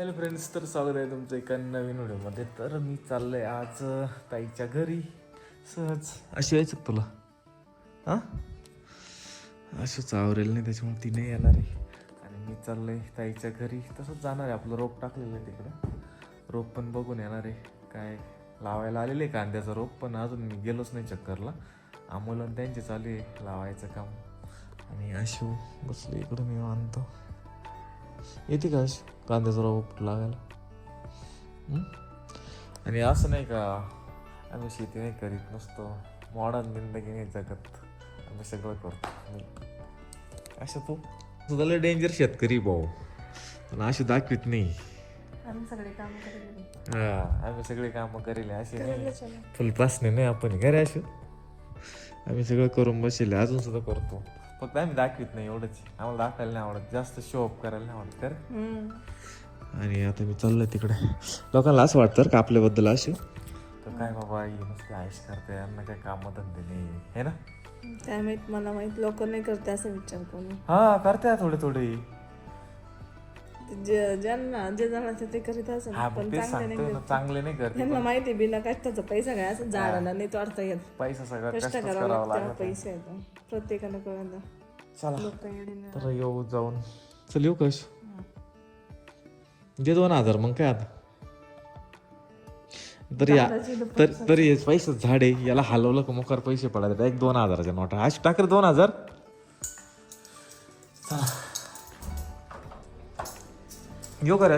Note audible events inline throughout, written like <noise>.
Hello friends तर स्वागत आहे तुमचं एका नवीन व्हिडिओमध्ये. तर मी चाललोय आज ताईच्या घरी. सहज अशी यायचं तुला? हां? अशीच आवरेल नाही त्याच्यामुळे ती नाही येणार आहे. आणि मी चाललोय ताईच्या घरी. तसंच जाणार आहे आपलं रोप टाकलेलं आहे तिकडं. रोप पण बघून येणार आहे. काय लावायला आलेलं आहे कांद्याचं रोप पण अजून मी गेलोच नाही चक्करला. आमोल आणि त्यांचे चालू आहे लावायचं काम. आणि अशू बसले इकडं मी मानतो येते का अशू? कांद्याचा रोप लागायला हं? आणि असं नाही का आम्ही शेती नाही करीत नसतो मॉडर्न जिंदगी नाही जगत. आम्ही सगळं करतो. असं तू तुझा डेंजर शेतकरी भाऊ. पण अशी दाखवित नाही. आम्ही सगळे काम करेल हा आम्ही सगळे कामं करेल. असे. फुलपासने नाही. आपण. घरी अशू. आम्ही सगळं करून बसले अजून सुद्धा करतो. फक्त आम्ही दाखवित नाही एवढंच आम्हाला दाखवायला नाही आवडत. जास्त शो अप करायला नाही आवडत कर हम्म. आणि आता मी चाललोय तिकडे. लोकांना असं वाटतं का आपल्याबद्दल असे? तर काय बाबा ही नुसते आयुष करते यांना काय काम धंदे नाही. हे ना? काय माहीत मला माहीत लोक नाही करते असं विचार कोणी. हा करते थोडे थोडे. जे- ज्यांना जे जाणार ते करीत असं हा पण चांगले नाही सांगतोय ना करत. चांगले नाही करते त्यांना माहिती बिना कष्टाचा पैसा काय असं झाडाला नाही तोडता येत. पैसा सगळा कष्ट कष्टच करावं करावा लागतं लागत. पैसे येतो प्रत्येकाला कळलं चला. लोक. तर येऊ जाऊन. चल येऊ कश. दे दोन हजार मग काय आता? तरी तर तरी हे पैसे झाड याला हलवलं का मोकार पैसे पडायचे एक दोन हजाराच्या नोटा. अशी टाकर दोन हजार. यो का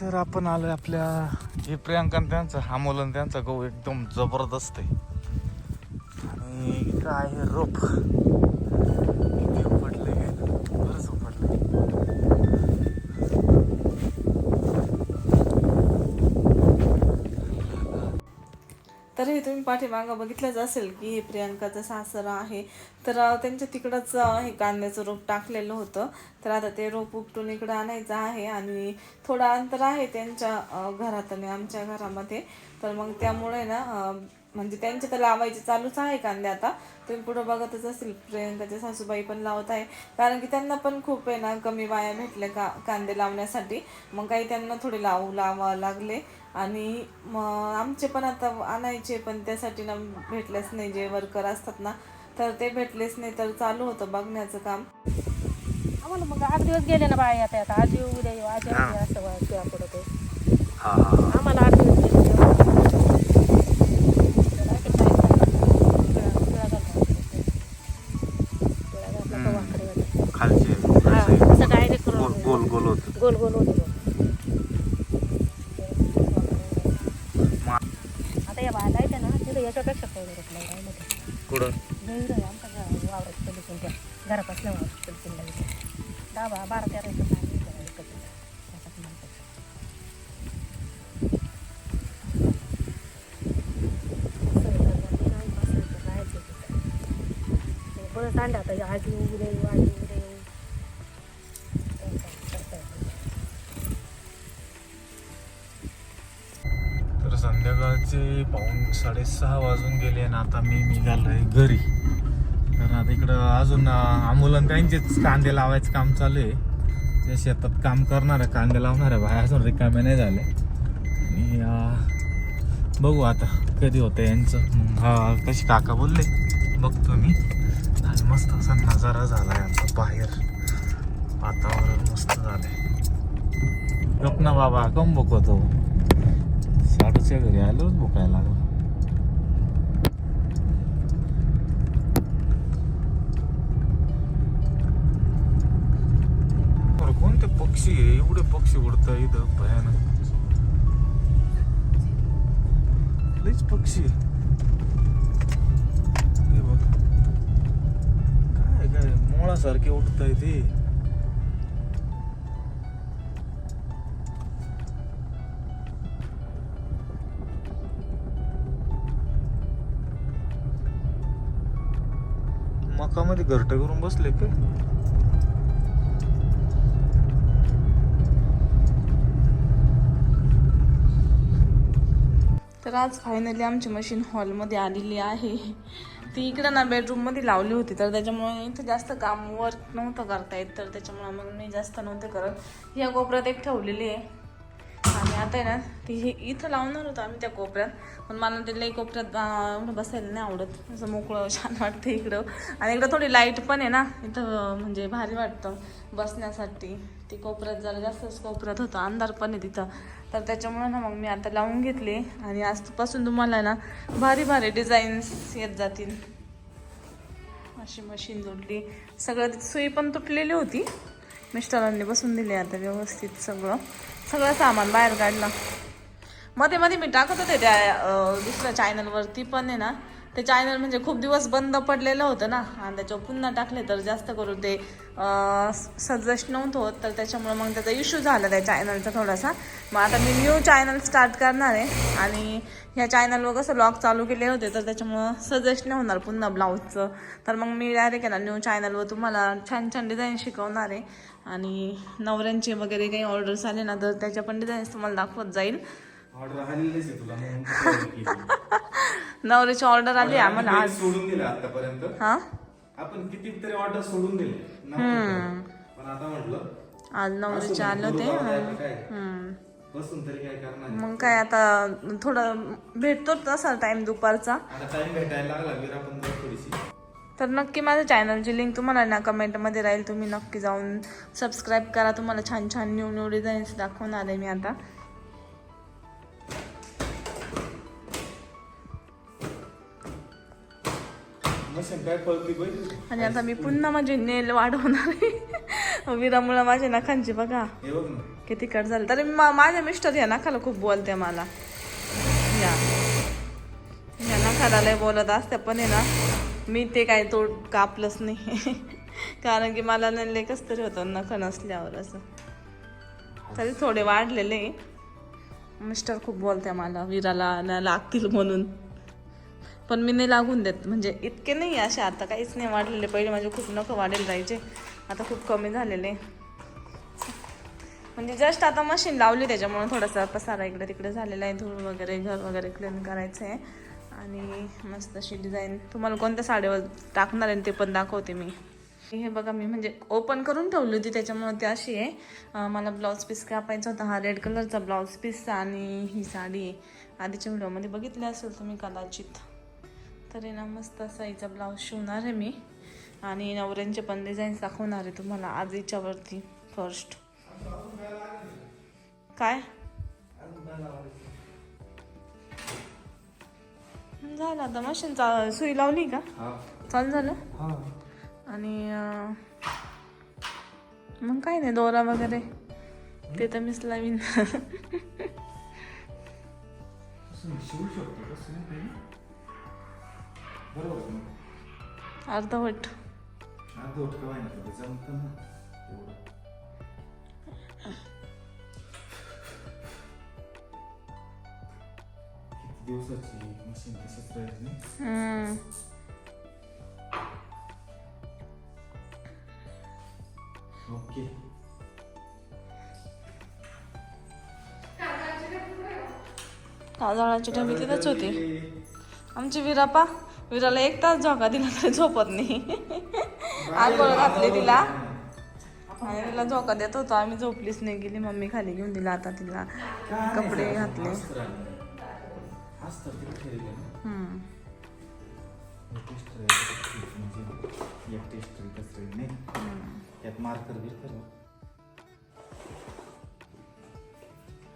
तर आपण आलो आपल्या हे प्रियांका त्यांचा हा हामोलन त्यांचा गहू एकदम जबरदस्त आहे. आणि काय आहे रोप. तर हे तुम्ही पाठीमागं बघितलंच असेल की हे प्रियांकाचं सासरा आहे. तर त्यांच्या तिकडंच हे कांद्याचं रोप टाकलेलं होतं. तर आता ते रोप उपटून इकडं आणायचं आहे आणि थोडं अंतर आहे त्यांच्या घरात आणि आमच्या घरामध्ये. तर मग त्यामुळे ना म्हणजे त्यांचे तर लावायचे चालूच आहे कांदे आता. तुम्ही पुढं बघतच असेल प्रियंकाचे सासूबाई पण लावत आहे. कारण की त्यांना पण खूप आहे ना कमी वाया भेटले का कांदे लावण्यासाठी. मग काही त्यांना थोडे लावू लावा लागले. आणि मग आमचे पण आता आणायचे पण त्यासाठी ना भेटलेच नाही. जे वर्कर असतात ना तर ते भेटलेच नाही. तर चालू होतं बघण्याचं काम. आम्हाला मग आठ दिवस गेले ना बाया आता आता आज येऊ उद्या येऊ आज असं आम्हाला आठ दिवस ते सांडा आता? आज येऊ उद्या येऊ आज येऊ उद्या येऊ तर संध्याकाळचे पाऊण साडेसहा वाजून गेले आणि आता मी निघालोय घरी. तर आता इकडं अजून आमुलन त्यांचेच कांदे लावायचं काम चालू आहे. ते शेतात काम करणाऱ्या कांदे लावणाऱ्या बाहेर अजून रिकामे नाही झाले. आणि बघू आता कधी होतं यांचं. हा कशी काका बोलले? बघतो मी. आणि मस्त असा नजारा झाला आहे आमचा बाहेर. वातावरण मस्त झालंय. गप ना बाबा कम बघतो साडूच्या घरी आलोच भुकायला लागलो. कोणते पक्षी आहे? एवढे पक्षी उडतात इथं भयानक. लईच पक्षी आहे. काय काय उठताय ते. मकामध्ये घरट करून बसले काय तर आज फायनली आमची मशीन हॉलमध्ये आलेली आहे. ती इकडं ना बेडरूममध्ये लावली होती तर त्याच्यामुळे इथं जास्त काम वर्क नव्हतं करता येत तर त्याच्यामुळे मग मी जास्त नव्हते करत. या कोपऱ्यात एक ठेवलेली आहे. आणि आता आहे ना ती हे इथं लावणार होतो आम्ही त्या कोपऱ्यात. पण मला ते लई कोपऱ्यात एवढं बसायला नाही आवडत. असं मोकळं छान वाटतं इकडं. आणि इकडं थोडी लाइट पण आहे ना इथं म्हणजे भारी वाटतं बसण्यासाठी. ती कोपऱ्यात जरा जास्तच कोपऱ्यात होतं अंधार पण आहे तिथं. तर त्याच्यामुळे ना मग मी आता लावून घेतली. आणि आजपासून तुम्हाला ना भारी भारी डिझाईन्स येत जातील. अशी मशीन जोडली. सगळं तिथं सुई पण तुटलेली होती. मिस्टरांनी बसून दिली आता व्यवस्थित सगळं. सगळं सामान बाहेर काढलं. मध्ये मध्ये मी टाकत होते त्या दुसऱ्या चॅनलवरती पण आहे ना ते चॅनल म्हणजे खूप दिवस बंद पडलेलं होतं ना. आणि त्याच्यावर पुन्हा टाकले तर जास्त करून ते सजेस्ट नव्हतं होत. तर त्याच्यामुळं मग त्याचा इश्यू झाला त्या चॅनलचा थोडासा. मग आता मी न्यू चॅनल स्टार्ट करणार आहे. आणि ह्या चॅनलवर कसं ब्लॉग चालू केले होते तर त्याच्यामुळं सजेस्ट नाही होणार पुन्हा ब्लाऊजचं तर मग मी डायरेक्ट आहे ना न्यू चॅनलवर तुम्हाला छान छान डिझाईन शिकवणार आहे. आणि नवऱ्यांचे वगैरे काही ऑर्डर्स आले ना तर त्याच्या पण डिझाईन्स तुम्हाला दाखवत जाईल. ऑर्डर आलेलीच आहे तुला म्हणून तू केली. <laughs> नवऱ्याची ऑर्डर आली आम्हाला आपण आज. सोडून दिले आतापर्यंत हा? आपण कितीतरी ऑर्डर सोडून दिले. पण आता म्हटलं आज नवरीचे आले हम्म. बसून तरी काय करणार मग काय आता थोडं भेटतो तसा टाइम दुपारचा. आता टाइम भेटायला लागला विरा पण जाऊ थोडीशी. तर नक्की माझ्या चॅनलची लिंक तुम्हाला ना कमेंटमध्ये राहील. तुम्ही नक्की जाऊन सबस्क्राईब करा. तुम्हाला छान छान न्यू न्यू डिझाईन्स दाखवणार आहे मी आता. काय पळती बाई आणि आता मी पुन्हा माझे नेल वाढवणार आहे. विरामुळं माझ्या नखांची बघा. किती कट झालं. तरी मा- माझे मिस्टर या नखाला खूप बोलते मला. या. या नखाला लय बोलत असते पण आहे ना मी ते काय तोड कापलंच नाही. कारण की मला नाही कस तरी होतं नख नसल्यावर असं. तरी थोडे वाढलेले. मिस्टर खूप बोलते मला विराला ना लागतील म्हणून. पण मी नाही लागून देत. म्हणजे इतके नाही असे आता काहीच नाही वाढलेले. पहिले माझे खूप नखं वाढेल राहायचे. आता खूप कमी झालेले. म्हणजे जस्ट आता मशीन लावली त्याच्यामुळे थोडासा पसारा इकडे तिकडे झालेला आहे. धूळ वगैरे घर वगैरे क्लीन करायचं आहे आणि मस्त अशी डिझाईन तुम्हाला कोणत्या साडीवर टाकणार आहे ते पण दाखवते मी. हे बघा मी म्हणजे ओपन करून ठेवली होती त्याच्यामुळे ती अशी आहे. मला ब्लाऊज पीस कापायचा होता. हा रेड कलरचा ब्लाऊज पीस आणि ही साडी. आहे आधीच्या व्हिडिओमध्ये बघितली असेल तुम्ही कदाचित. तर ना मस्त असा हिचा ब्लाऊज शिवणार आहे मी. आणि नवऱ्यांचे पण डिझाईन्स दाखवणार आहे तुम्हाला आज हिच्यावरती फर्स्ट काय? झालं आता मशीन चा सुई लावली का? चालू झालं? आणि मग काय नाही दोरा वगैरे. ते तर मीच लावीन. बरोबर अर्धवट अर्धवट कवाय ना तुला जमतं ना किती दिवसाची मशीन राहील नाही. ओके. काजळाची डबी तिथंच होती. आमची विरापा विराला एक तास झोका दिला तरी झोपत नाही. आंघोळ घातली तिला. आणि तिला झोका देत होतो आम्ही झोपलीच नाही गेली मम्मी खाली घेऊन दिला आता तिला. कपडे घातले. असतं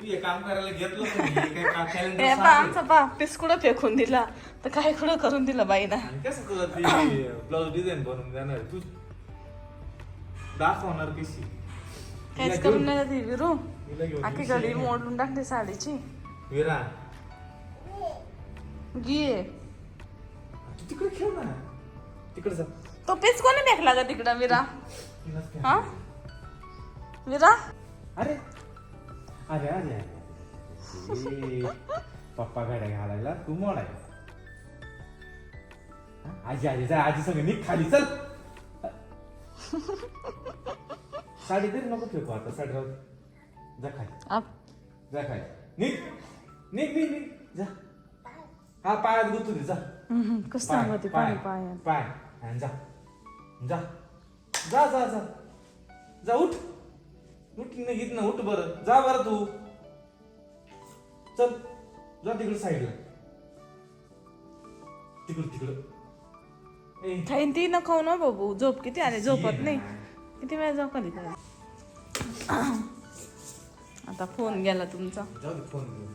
तू हे काम करायला घेतलं पण हे काय का- calendar हे पा आमचा कुठं फेकून दिला? तर काय कुठं करून दिलं बाईना? आणि कसं तुला ती ब्लाऊज डिझाईन बनवून देणार? तू दाखवणार कशी? काहीच करून नाही ती विरू. तिला घेऊन आखी गडी मोडून टाकली साडीची. विरा. गी तू तिकडे खेळ ना. तिकडे जा. तो पीस कोणी फेकला का तिकडं विरा? खेळ. हा? विरा? अरे अरे अरे अरे ए, पप्पा गाड्या घालायला तू मोड आहे? आजी आजी जा आजी संग निघ खाली चल साडी तरी नको फेकू आता साडी राहू दे. जा खाली आप जा खाली निघ निघ निघ निघ जा हा पायात गुतू दे जा कसं पाय, सांगते पाय, पाणी पाय हा, जा जा जा जा जा जा उठ उठ निघित ना उठ बरं. जा बरं तू. चल जा तिकडे साईडला. तिकडं तिकडं. ए. खाईन ती न खाऊ ना बाबू. झोप किती आले? झोपत नाही. किती वेळा झोपली काय आता फोन गेला तुमचा. जाऊ दे फोन घेऊन.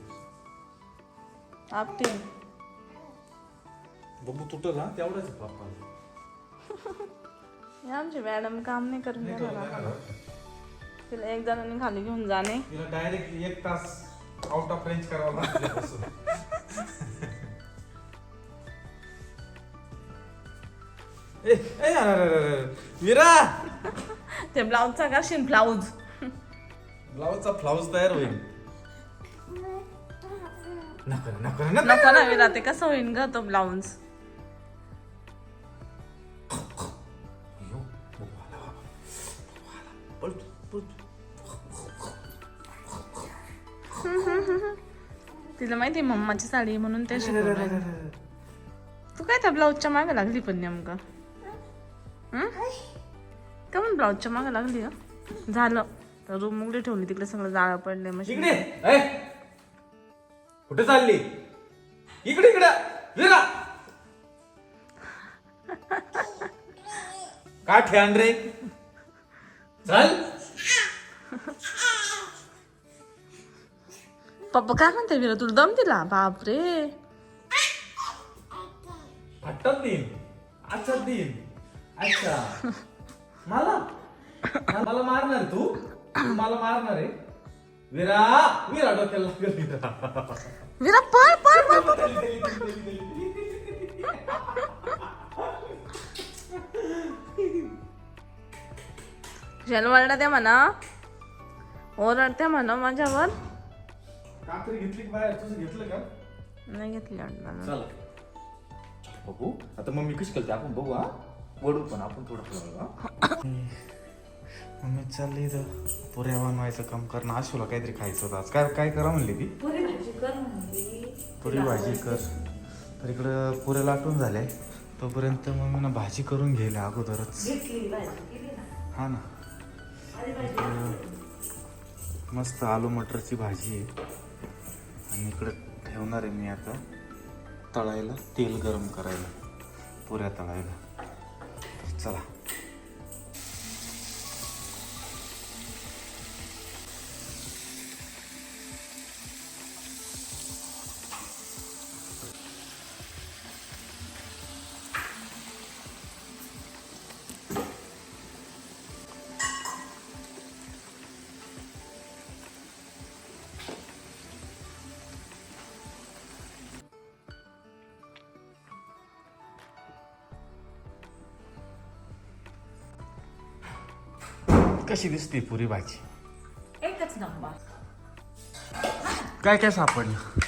आपटे. बघू तुटल हा? तेवढाच आमची मॅडम काम नाही करून देणार तिला एक जणांनी खाली घेऊन जाणे. तिला डायरेक्ट एक तास आउट ऑफ रेंज करावं. वीरा <laughs> ते ब्लाऊजचा करशील ब्लाऊज? ब्लाऊजचा फ्लाऊज तयार होईल. <laughs> नको रे, नको रे, नको. नको ना विरा ते कसं होईन ग तो ब्लाऊज? तिला माहिती आहे मम्माची साडी म्हणून ते शिकवलं. तू काय त्या ब्लाऊजच्या मागे लागली पण नेमकं? हं? का म्हणून ब्लाऊजच्या मागे लागली झालं. तर रूम उघडी ठेवली तिकडे सगळं जाळं पडले मशीन. इकडे ए! कुठे चालली? इकडे इकडे. वीरा का ठेण रे. चल. पप्पा काय म्हणते विरा तुला दम दिला? बापरे. हट्टत देईन अच्छा देईन अच्छा. मला? मला मारणार तू? तू मला मारणार आहे? विरा विरा डोक्याला लागल विरा. विरा पळ पळ पळ म्हणा. ओरडते म्हणा माझ्यावर. कात्री घेतली का बाहेर तुझं घेतलं का? नाही घेतली चला बघू. आता मम्मी कशी करते? आपण बघू हा? वडू पण आपण थोडं थोडं मम्मी चालली तर पुऱ्या बनवायचं काम करणं आशूला काहीतरी खायचं होतं आज. काय काय करा म्हणली ती? पुरी भाजी कर तर इकडं पुऱ्या लाटून झाल्या तोपर्यंत मम्मीनं भाजी करून घ्यायला अगोदरच. हा ना. इकडं मस्त आलू मटरची भाजी आहे. आणि इकडं ठेवणार आहे मी आता. तळायला तेल गरम करायला पुऱ्या तळायला. तर चला. कशी दिसते पुरी भाजी? एकच नंबर. काय काय सापडलं?